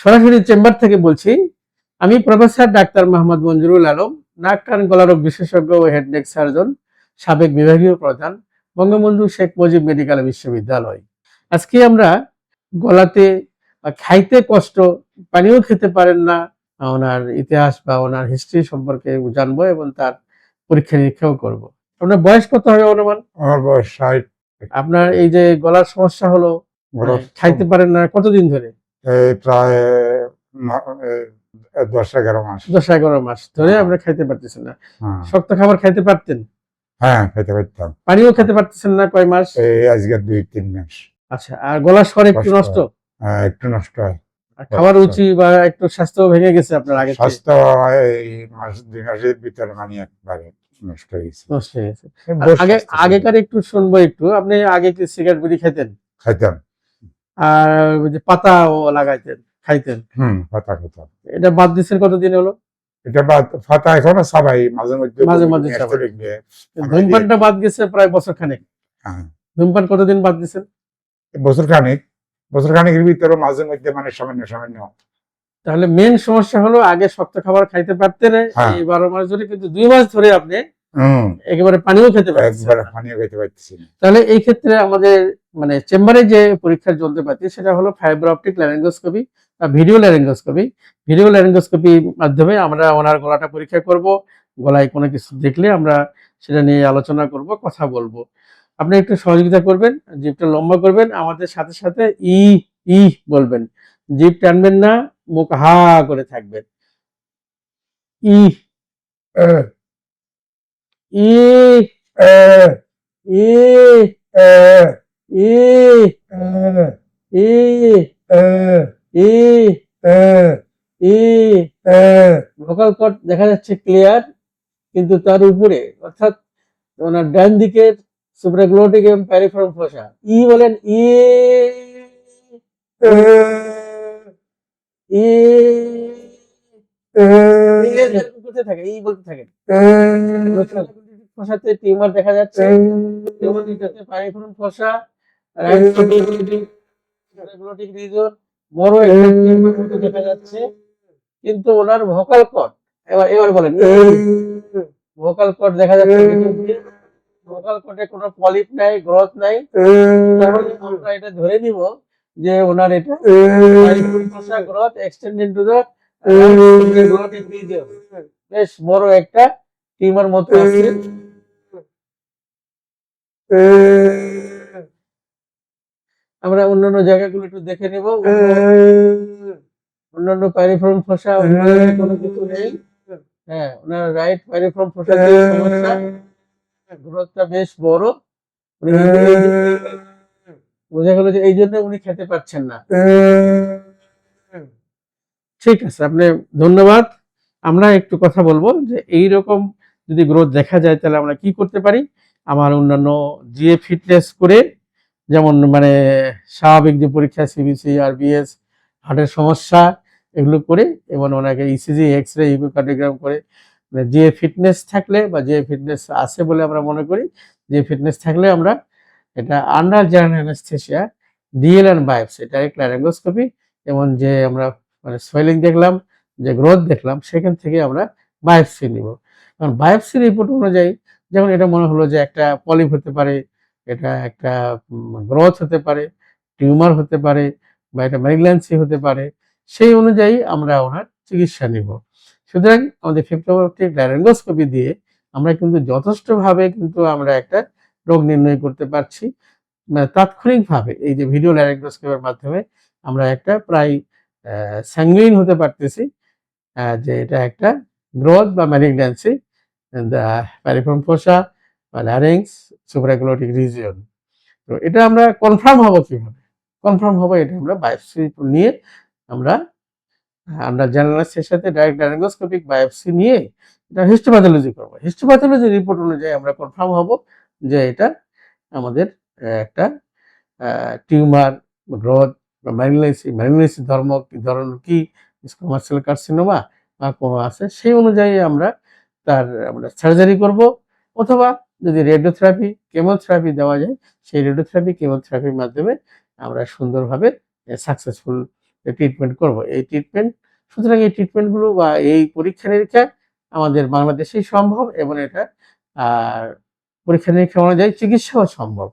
সরাসরি চেম্বার থেকে বলছি আমি প্রফেসর ডাক্তার মোহাম্মদ মঞ্জুরুল আলম নাক কান গলারোগ বিশেষজ্ঞ ও হেড নেক সার্জন সাবেক বিভাগীয় প্রধান বঙ্গবন্ধু শেখ মুজিব মেডিকেল বিশ্ববিদ্যালয়। আজকে আমরা গলাতে বা খাইতে কষ্ট পানিও খেতে পারেন না ওনার ইতিহাস বা ওনার হিস্ট্রি সম্পর্কে জানব এবং তার পরীক্ষা নিরীক্ষাও করব। আপনার বয়স কত হবে অনুমান? আমার বয়স ষাট। আপনার এই যে গলার সমস্যা হলো খাইতে পারেন না কতদিন ধরে? এই প্রায় দশ এগারো মাস। দশ এগারো মাস ধরে আমরা খাইতে পারতেছেন না। হ্যাঁ। শক্ত খাবার খাইতে পারতেন? হ্যাঁ পারতাম। পানিও খেতে পারতেছেন না কয় মাস? এই আজকে দুই তিন মাস। আচ্ছা আর গলার স্বর একটু নষ্ট? হ্যাঁ, একটু নষ্ট। হয় খাবার রুচি বা একটু স্বাস্থ্য ভেঙে গেছে আপনার আগে স্বাস্থ্য এই মাস দুই মাসের ভিতরে মানে একবারে নষ্ট হয়ে হয়ে বয়স আগে আগেকার একটু শুনব একটু। আপনি আগে কি সিগারেট বিড়ি খাইতেন? খাইতাম। আর ওই যে পাতাও লাগাইতেন খাইতেন। হুম ফাতা খেতাম এটা বাদ দিচ্ছেন কতদিন হলো? এটা বাদ ফাতা এখনও সবাই মাঝে মধ্যে মাঝে। আমরা ধূমপানটা বাদ গেছে প্রায় বছর খানেক। হ্যাঁ। ধূমপান কতদিন বাদ দিচ্ছেন বছর খানিক। বছর খানিকের ভিতরে মাঝে মধ্যে মানে সামান্য সামান্য। তাহলে মেন সমস্যা হলো আগে শক্ত খাবার খাইতে পারতেন হ্যাঁ। এই বারো মাস ধরে কিন্তু দুই মাস ধরে আপনি একেবারে পানিও খেতে একবারে পানিও খেতে পারতেছি না। তাহলে এই ক্ষেত্রে আমাদের মানে চেম্বারে যে পরীক্ষার যন্ত্রপাতি সেটা হলো ফাইবার অপটিক ল্যারিঙ্গোস্কোপি বা ভিডিও ল্যারিঙ্গোস্কোপি ভিডিও মাধ্যমে আমরা ওনার গলাটা পরীক্ষা করব। গলায় কোনো কিছু দেখলে আমরা সেটা নিয়ে আলোচনা করব কথা বলব। আপনি একটু সহযোগিতা করবেন জিপটা লম্বা করবেন আমাদের সাথে সাথে ই ই বলবেন। জিপ টানবেন না মুখ হা করে থাকবেন। ই। ই আহ, ই আহ, ই আহ, ই আহ, ই আহ। ভোকাল কট দেখা যাচ্ছে ক্লিয়ার কিন্তু তার উপরে অর্থাৎ ওনার ডান দিকের সুপ্রাগ্লোটিক এবং প্যারিফর্ম ফসা ই বলেন ই ই করতে থাকে ই বলতে থাকে। ফসাতে টিউমার দেখা যাচ্ছে pyriform fossa right supraglottic region বড় একটা দেখা যাচ্ছে কিন্তু ওনার ভোকাল কট এবার এবার বলেন। ভোকাল কট দেখা যাচ্ছে ভোকাল কটে কোনো পলিপ নাই গ্রোথ নাই। আমরা এটা ধরে নিব যে ওনার এটা গ্রোথ এক্সটেন্ডেড টু দ্য বেশ বড় একটা টিউমার মতো আছে। আমরা অন্যান্য জায়গাগুলো একটু দেখে নিব। অন্যান্য প্যারিফর্ম ফসা কোনো কিছু নেই। হ্যাঁ ওনার রাইট প্যারিফর্ম ফসা সমস্যা। বেশ বড়। বোঝা গেল যে এই জন্য উনি খেতে পারছেন না। ঠিক আছে, আপনি ধন্যবাদ। আমরা একটু কথা বলব যে এই রকম যদি গ্রোথ দেখা যায় তাহলে আমরা কি করতে পারি? আমার অন্যান্য জিএ ফিটনেস করে, যেমন মানে স্বাভাবিক যে পরীক্ষা সিবিসি আরবিএস হার্টের সমস্যা, এগুলো করে, এবং ওনাকে ইসিজি এক্স রে ইকোকার্ডিওগ্রাম করে মানে যে ফিটনেস থাকলে বা যে ফিটনেস আছে বলে আমরা মনে করি যে ফিটনেস থাকলে আমরা এটা under জার্ন anaesthesia DL and biopsy direct laryngoscopy এবং যে আমরা মানে সোয়েলিং দেখলাম, যে গ্রোথ দেখলাম, সেখান থেকে আমরা বায়োপসি নিব। কারণ বায়োপসি রিপোর্ট অনুযায়ী যেমন এটা মনে হলো যে একটা পলিপ হতে পারে, এটা একটা গ্রোথ হতে পারে, টিউমার হতে পারে বা এটা ম্যালিগন্যান্সি হতে পারে, সেই অনুযায়ী আমরা ওনার চিকিৎসা নিব। সুতরাং আমাদের ফিফটোপ্টিক ল্যারিঙ্গোস্কোপি দিয়ে আমরা কিন্তু যথেষ্টভাবে কিন্তু আমরা একটা রোগ নির্ণয় করতে পারছি। মানে তাৎক্ষণিকভাবে এই যে ভিডিও ল্যারিঙ্গোস্কোপের মাধ্যমে আমরা একটা প্রায় স্যাঙ্গুইন হতে পারতেছি। যে এটা একটা গ্রোথ বা ম্যালিগন্যান্সি প্যারিফর্ম ফোসা বা ল্যারিংস সুপ্রাগ্লোটিক রিজিয়ন তো এটা আমরা কনফার্ম হব কীভাবে? কনফার্ম হব এটা আমরা বায়োপসি নিয়ে আমরা আমরা জার্নালিস্টের সাথে ডাইরেক্ট ডায়াগনোস্কোপিক বায়োপসি নিয়ে এটা হিস্টোপ্যাথোলজি করব। হিস্টোপ্যাথোলজি রিপোর্ট অনুযায়ী আমরা কনফার্ম হব যে এটা আমাদের একটা টিউমার গ্রোথ ম্যালিগনেন্সি ম্যালিগনেন্সি ধর্ম কি ধরনের কি কমার্শিয়াল কার্সিনোমা বা কোনো আছে, সেই অনুযায়ী আমরা তার আমরা সার্জারি করব। অথবা যদি রেডিওথেরাপি কেমোথেরাপি দেওয়া যায়, সেই রেডিওথেরাপি কেমোথেরাপির মাধ্যমে আমরা সুন্দরভাবে সাকসেসফুল ট্রিটমেন্ট করব। এই ট্রিটমেন্ট সুতরাং এই ট্রিটমেন্টগুলো বা এই পরীক্ষা নিরীক্ষা আমাদের বাংলাদেশেই সম্ভব এবং এটা পরীক্ষা নিরীক্ষা অনুযায়ী চিকিৎসাও সম্ভব।